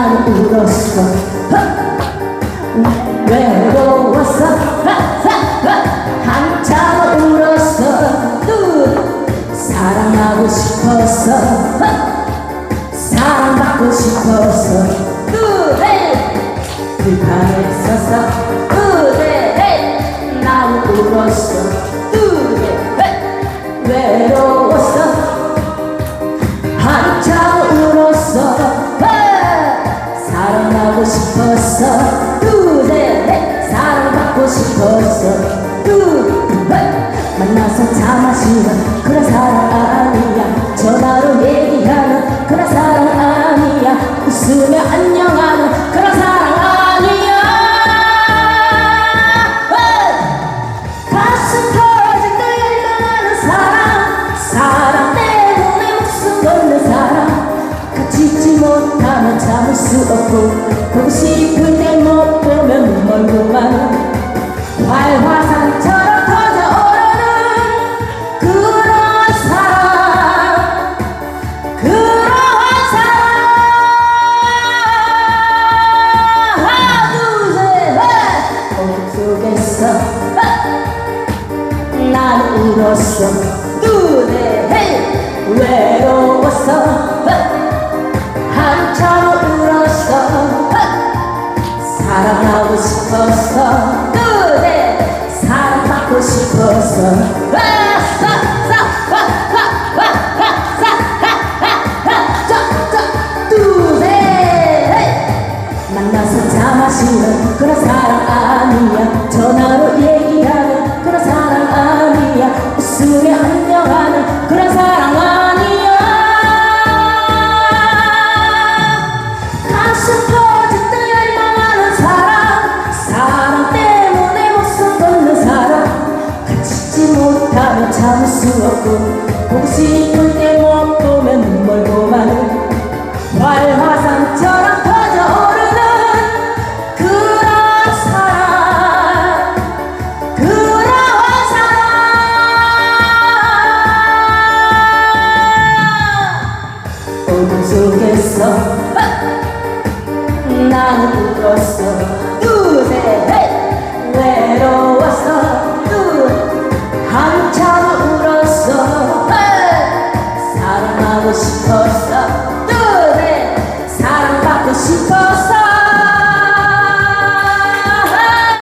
나는 울었어. 외로웠어? 한참 울었어. 또 사랑하고 싶었어. 사랑받고 싶었어. 불판에 서서 그대 나는 울었어 싶었어 그대 만나서 차 마시는 그런 사랑 아니야. 전화로 얘기하는 그런 사랑 아니야. 웃으며 안녕하는 그런 사랑 아니야 가슴 터질 때 일어나는 사랑 사랑 때문에 목숨 걸는 사랑 같이 있지 못하면 참을 수 없고 보고 싶을 울었어 눈에 외로웠어 한참 울었어 사랑하고 싶었어 그대 사랑받고 싶었어 만나서 차 마시는 그런 사랑 참을 수 없고 혹시 싶을 때 못 보면 눈물 고만 화를 화산처럼 터져오르는 그런 사랑 그런 사랑. 어둠 속에서 나는 울었어.